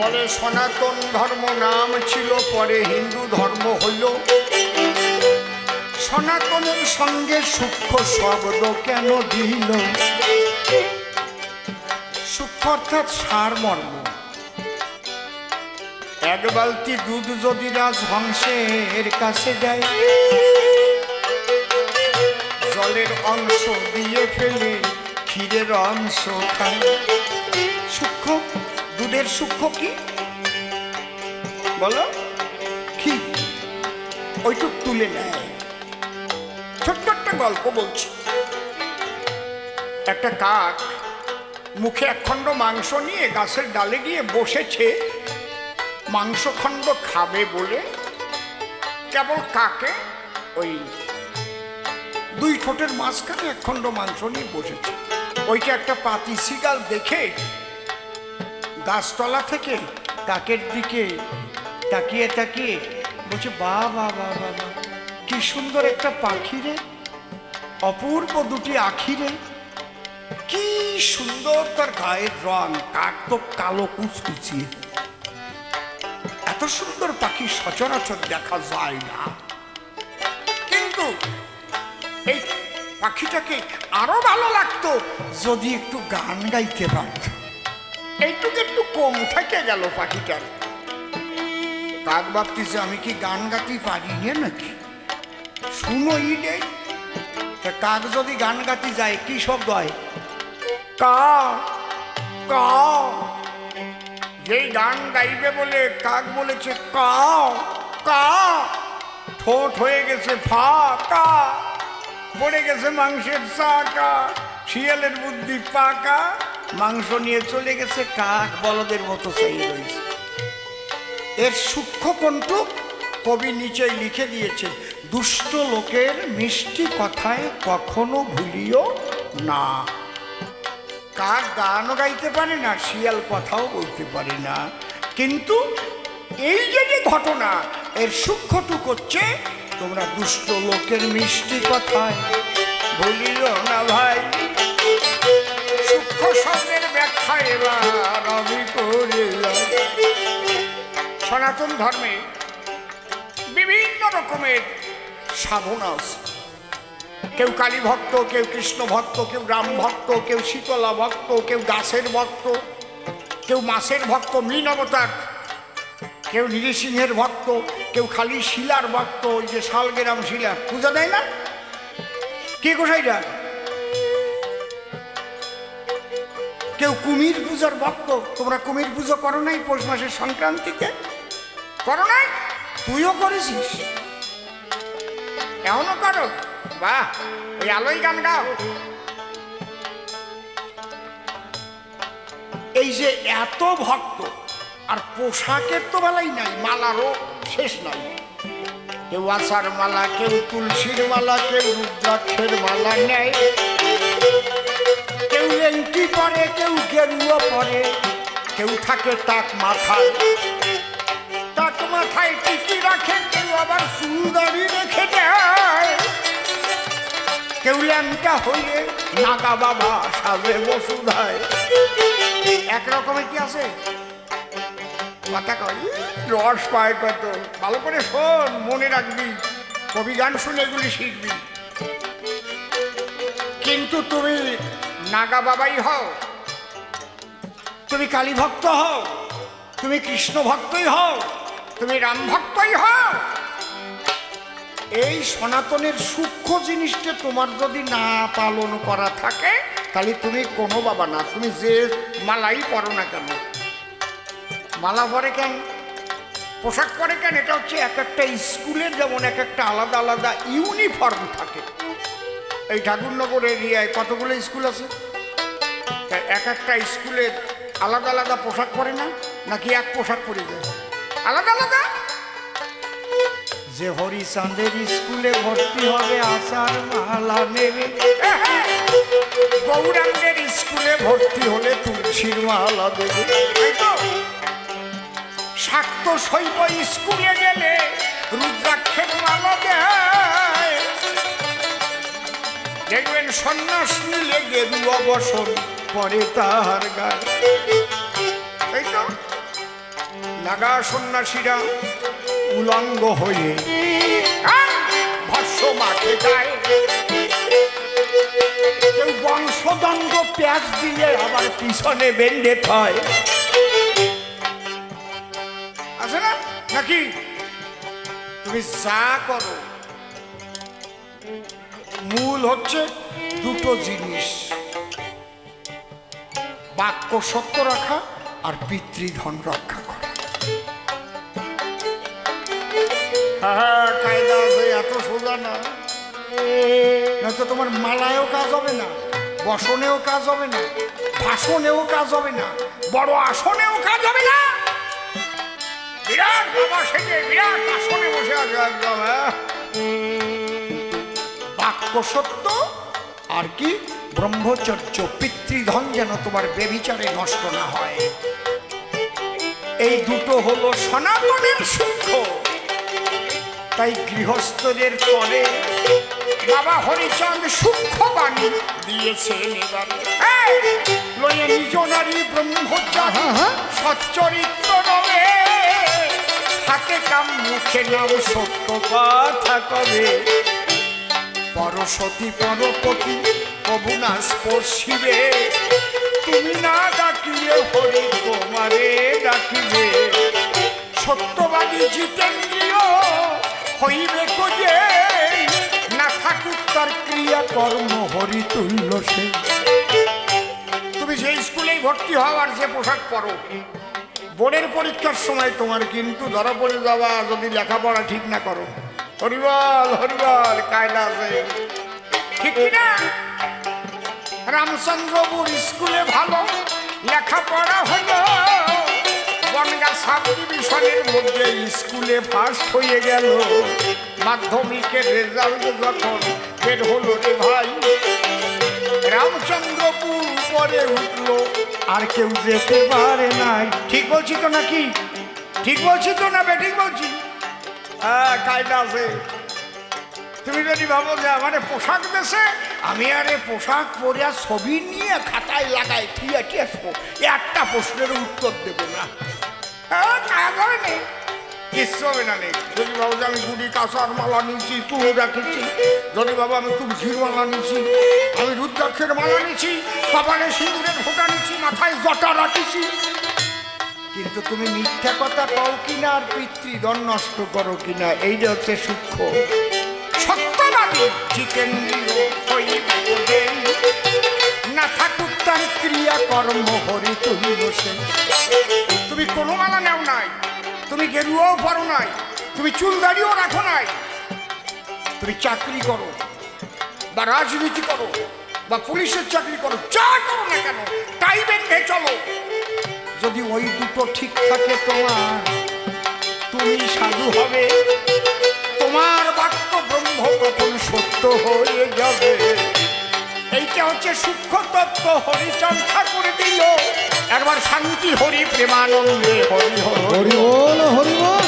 বলে, সনাতন ধর্ম নাম ছিল, পরে হিন্দু ধর্ম হইল। সনাতনের সঙ্গে সূক্ষ্ম শব্দ কেন দিল? সূক্ষ্ম অর্থাৎ সারমর্ম এক বালতি দুধ যদি রাজহংসের কাছে যায়, জলের অংশ দিয়ে ফেলে ক্ষীরের অংশ খায়। সূক্ষ্ম দুধের সূক্ষ্ম কি? বলো। কি ওইটুক তুলে নেয়। ছোট্ট একটা গল্প বলছি। একটা কাক মুখে একখণ্ড মাংস নিয়ে গাছের ডালে গিয়ে বসেছে। মাংসখণ্ড খাবে বলে কেবল কাকে? ওই দুই ঠোঁটের মাঝখানে একখণ্ড মাংস নিয়ে বসেছে। ওইটা একটা পাতি সিগাল দেখে গাছতলা থেকে তাকের দিকে তাকিয়ে তাকিয়ে বলছে, বা বা বা বা কি সুন্দর একটা পাখি রে, অপূর্ব দুটি আখি রে, কি সুন্দর তার গায়ের রং, কাক তো কালো কুচকুচিয়ে এত সুন্দর পাখি সচরাচর দেখা যায় না। কিন্তু এই পাখিটাকে আরও ভালো লাগতো যদি একটু গান গাইতে পারত। এইটুকু একটু কম থেকে গেল পাখিটার কাক ভাবতেছে, আমি কি গান গাতে পারি না নাকি? শুনো ইডে। তা কাক যদি গান গাতে যায়, কি শব্দ হয়? কা কা। যেই গান গাইবে বলে কাক বলেছে কাও কা। ঠোঁট হয়ে গেছে ফাঁকা পড়ে গেছে মাংসের চাকা শিয়ালের বুদ্ধি পাকা মাংস নিয়ে চলে গেছে, কাক বলদের মতো চাই রয়েছে। এর সূক্ষ্ম কণ্ঠ কবি নিচেই লিখে দিয়েছে দুষ্ট লোকের মিষ্টি কথায় কখনো ভুলিও না। কাক গানও গাইতে পারে না, শিয়াল কথাও বলতে পারে না। কিন্তু এই যে যে ঘটনা, এর সূক্ষ্মটুক হচ্ছে, তোমরা দুষ্ট লোকের মিষ্টি কথায় ভুলিও না ভাই। সনাতন ধর্মে বিভিন্ন রকমের সাধনা আছে। কেউ কালী ভক্ত, কেউ কৃষ্ণ ভক্ত, কেউ রাম ভক্ত, কেউ শীতলা ভক্ত, কেউ গাছের ভক্ত, কেউ মাছের ভক্ত, মীন অবতার, কেউ নৃসিংহের ভক্ত, কেউ খালি শিলার ভক্ত, ওই যে শালগেরাম শিলা, পূজা দেয় না? কে কোথায়টা কেউ কুমির পূজার ভক্ত, তোমরা কুমির পুজো করো নাই পৌষ মাসের সংক্রান্তিতে? করো নাই তুইও করেছিস? এমনও করো। বাহ, ওই আলোই গান গাও। এই যে এত ভক্ত, আর পোশাকের তো বেলাই নাই, মালারও শেষ নাই। কেউ আষাঢ় মালা, কেউ তুলসীর মালা, কেউ রুদ্রাক্ষের মালা নেয়। কেউ লেংটি পরে, কেউ গেরুয়া পরে, কেউ থাকে তাক মাথায়। মাথায় টিকি রাখে, কেউ আবার সুন্দরী রেখে কেউ ল্যাংটা নাগা বাবা সাজে বসুধায়। এক রকমের কি আছে? কথা রস পায় কত? ভালো করে শোন, মনে রাখবি, কবি গান শুনে এগুলি শিখবি। কিন্তু তুমি নাগা বাবাই হও, তুমি কালী ভক্ত হও, তুমি কৃষ্ণ ভক্তই হও তুমি রাম ভক্তই হও। এই সনাতনের সূক্ষ্ম জিনিসটা তোমার যদি না পালন করা থাকে, তাহলে তুমি কোনো বাবা না, তুমি যে মালাই পরো না কেন? মালা পরে কেন? পোশাক পরে কেন? এটা হচ্ছে এক একটা স্কুলের যেমন এক একটা আলাদা আলাদা ইউনিফর্ম থাকে। এই ঠাকুরনগর এরিয়ায় কতগুলো স্কুল আছে? এক একটা স্কুলের আলাদা আলাদা পোশাক পরে না? নাকি এক পোশাক পরে যায়? আলাদা আলাদা। যে হরিচাঁদের স্কুলে ভর্তি হবে আচার মালা নেবে। গৌরাঙ্গের স্কুলে ভর্তি হলে তুলসীর মালা দেবে। শাক্ত শৈব স্কুলে গেলে রুদ্রাক্ষের মালা দেয়। দেখবেন সন্ন্যাস নিলে গেরুয়া বসন পরে তাহার গায়ে। তাই তো? নাগা সন্ন্যাসীরা উলঙ্গ হয়ে ভস্য মাকে যায়। বংশদণ্ড পেঁয়াজ দিয়ে আবার পিছনে বেন্ডে থয়। আছে না? নাকি? তুমি যা করো, মূল হচ্ছে দুটো জিনিস। বাক্য সত্য রাখা আর পিতৃধন রক্ষা। হ্যাঁ কায়দা আছে, এত সোজা না। নয়তো তোমার মালায়ও কাজ হবে না, বসনেও কাজ হবে না, ভাষণেও কাজ হবে না, বড় আসনেও কাজ হবে না। বিরাট বাবা সেজে, বিরাট আসনে বসে আছে একদম হ্যাঁ। বাক্য সত্য আর কি? ব্রহ্মচর্য, পিতৃধন যেন তোমার বেবিচারে নষ্ট না হয়। এই দুটো হলো সনাতনের সূক্ষ্ম তাই গৃহস্থদের পরে বাবা হরিচন্দ সূক্ষ্ম বাণী দিয়েছেন এবারে। লয়ে নিজ নারী ব্রহ্মচারী সচ্চরিত্র রবে হাতে কাম মুখে নাম সত্য কথা কবে? পরশতী পরপতি কবু না স্পর্শিবে। তুমি না ডাকিলে হরি তোমারে ডাকিবে। সত্যবাদী জিতেন্দ্রীয় হইবে কোজে না থাকুক তার ক্রিয়া কর্ম হরি তুল্য সে। তুমি সেই স্কুলেই ভর্তি হও আর যে পোশাক পরো। বোর্ডের পরীক্ষার সময় তোমার কিন্তু ধরা পড়ে যাওয়া যদি লেখাপড়া ঠিক না করো। হরিবল হরিবল কায়দা আছে। ঠিক না? রামচন্দ্রপুর স্কুলে ভালো লেখাপড়া হলো। বনগা সাব ডিভিশনের মধ্যে স্কুলে ফার্স্ট হয়ে গেল। মাধ্যমিকের রেজাল্ট যখন বের হলো রে ভাই, রামচন্দ্রপুর উপরে উঠল। আর কেউ যেতে পারে নাই। ঠিক বলছি তো নাকি? ঠিক বলছি তো না বেঠিক বলছি? হ্যাঁ কায়দা আছে। তুমি যদি ভাবো যে আমার পোশাক দেশে, আমি আর এ পোশাক পরে ছবি নিয়ে খাতায় লাগাই ঠিক আছে একটা প্রশ্নের উত্তর দেবো না। হ্যাঁ কাজ হবে না কিচ্ছু না নেই যদি ভাবো যে আমি গুড়ি কাঁচার মালা নিয়েছি চুল রাখেছি যদি বাবা আমি তুলসীর মালা নিয়েছি, আমি রুদ্রাক্ষের মালা নিয়েছি, কপালে সিঁদুরের ফোঁটা নিয়েছি, মাথায় জটা রাখিছি। কিন্তু তুমি মিথ্যা কথা কও কিনা আর পিতৃদন নষ্ট করো কিনা, এইটা হচ্ছে সূক্ষ্ম। সত্যবাদী ওদের। না থাকুক তার ক্রিয়া কর্ম হরি তুমি বসে। তুমি কোনো মালা নেও নাই, তুমি গেরুয়াও পরো নাই, তুমি চুল দাড়িও রাখো নাই। তুমি চাকরি করো, বা রাজনীতি করো, বা পুলিশের চাকরি করো, যা করো না কেন তাই বেঁধে চলো। যদি ওই দুটো ঠিক থাকে তোমার, তুমি সাধু হবে। তোমার বাক্য ব্রহ্ম তখন সত্য হয়ে যাবে? এইটা হচ্ছে সূক্ষ্ম তত্ত্ব হরিচন ঠাকুর দিল। একবার শান্তি হরি প্রেমানন্দে হরি হরি বল হরি। বল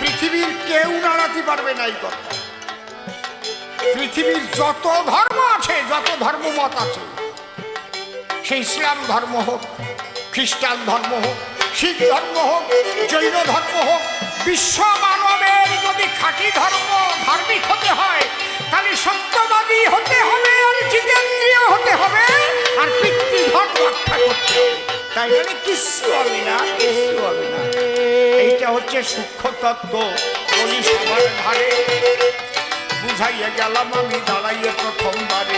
পৃথিবীর কেউ নাড়াতে পারবে না এই কথা। পৃথিবীর যত ধর্ম আছে যত ধর্ম মত আছে সে ইসলাম ধর্ম হোক খ্রিস্টান ধর্ম হোক শিখ ধর্ম হোক জৈন ধর্ম হোক বিশ্ব মানে কিচ্ছু হবে না, কিচ্ছু হবে না। এইটা হচ্ছে সূক্ষ্ম তত্ত্ব বলি সবার ধারে, বুঝাইয়া গেলাম আমি, দাঁড়াইয়ে প্রথমবারে।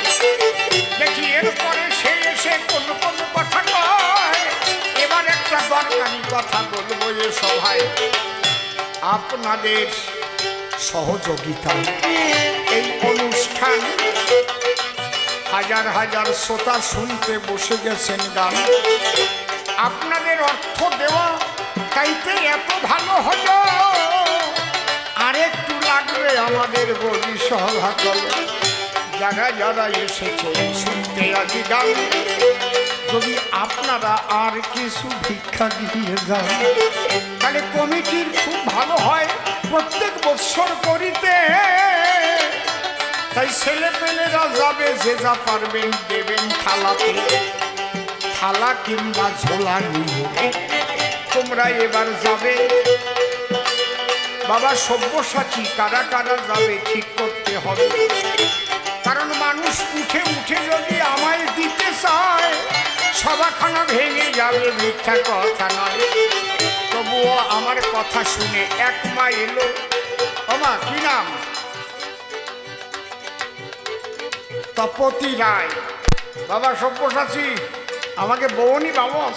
দেখি এরপরে সে এসে কোন কোন কথা কয়। এবার একটা দরকারি কথা বলব এ সভায়। আপনাদের সহযোগিতা। এই অনুষ্ঠান হাজার হাজার শ্রোতা শুনতে বসে গেছেন গান। আপনাদের অর্থ দেওয়া, তাইতে এত ভালো হলো। আরেকটু লাগবে আমাদের বলি সভা চলে যারা যারা এসেছে, শুনতে আজি গান যদি আপনারা আর কিছু ভিক্ষা দিয়ে যান, তাহলে কমিটির খুব ভালো হয় প্রত্যেক বৎসর করিতে। তাই ছেলে পেলেরা যাবে, যে যা পারবেন দেবেন থালাতে। থালা কিংবা ঝোলা নিয়ে। তোমরা এবার যাবে। বাবা, সব্যসাচী, কারা কারা যাবে ঠিক করতে হবে। কারণ মানুষ উঠে উঠে যদি আমায় দিতে চায় সবাখানা ভেঙে যাবে, মিথ্যা কথা নয়। তবুও আমার কথা শুনে এক মা এলো। ওমা কি নাম? তপতি রায়। বাবা, সব্যসাচী আমাকে বৌনি বাবা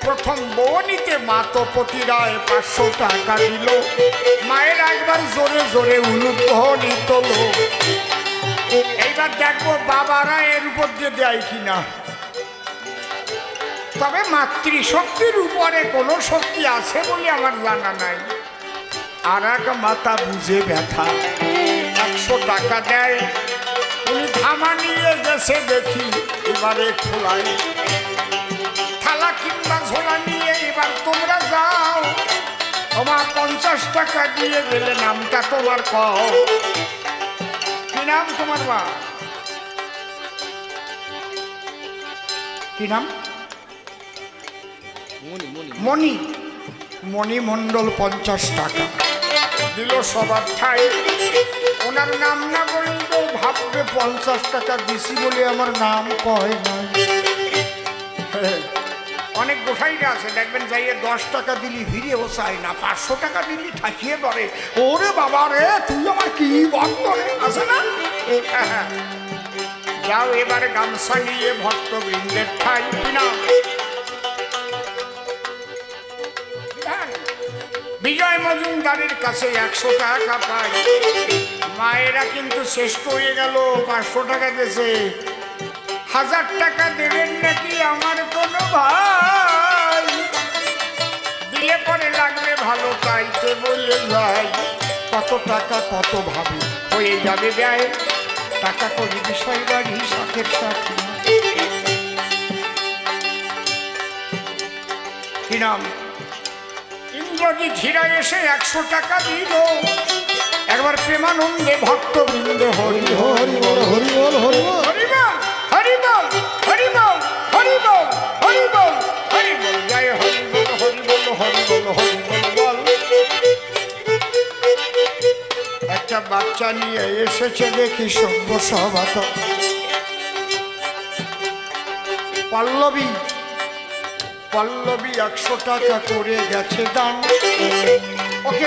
প্রথম বৌনিতে মা তপতি রায় পাঁচশো টাকা দিল। মায়ের একবার জোরে জোরে উলুধ্বনি তোলো। এইবার দেখব বাবারা এর উপর দিয়ে দেয় কিনা। তবে মাতৃশক্তির উপরে কোনো শক্তি আছে বলে আমার জানা নাই। আর এক মাথা বুঝে ব্যথা। একশো টাকা দেয়। উনি ধামা নিয়ে গেছে দেখি এবারে খোলায় থালা কিংবা ঝোলা নিয়ে এবার তোমরা যাও। তোমার পঞ্চাশ টাকা দিয়ে গেলে নামটা তোমার কও। কি নাম তোমার মা? কি নাম? মণি। মণি মণ্ডল পঞ্চাশ টাকা। দিল সবার ঠাই। ওনার নাম না বললেও ভাববে পঞ্চাশ টাকা দিছি বলে আমার নাম কয় না অনেক গোসাইরা আছে, দেখবেন যাইয়ে দশ টাকা দিলি, ভিড়েও চাই না, পাঁচশো টাকা দিলি ঠাকিয়ে ধরে ওরে বাবা রে, তুই আমার কি ভক্ত রে? আছে না। যাও এবারে গামছা নিয়ে ভক্তবৃন্দের ঠাই। না বিজয় মজুমদারের কাছে একশো টাকা পাই। মায়েরা কিন্তু শেষ হয়ে গেল, পাঁচশো টাকা দিয়েছে হাজার টাকা দেবেন নাকি আমার কোনো ভাই? দিলে পরে লাগবে ভালো তাইতে বলে যাই কত টাকা, কত ভাবে, হয়ে যাবে ব্যয়। টাকা করি বিষয় বাড়ি সাথের সাথে। কি নাম? ইন্দ্রজিৎ হীরা এসে একশো টাকা দিল একবার প্রেমানন্দে ভক্তবৃন্দ হরি হরি বল হরি বল হরি বল হরি বল হরিবল হরিবল হরিবল হরিবল হরিবল হরিবল জয় হরিবল হরিবল হরিবল হরিবল বল একটা বাচ্চা নিয়ে এসেছে দেখি সভ্য সভাত পল্লবী পল্লবী একশো টাকা করে গেছে দান। ওকে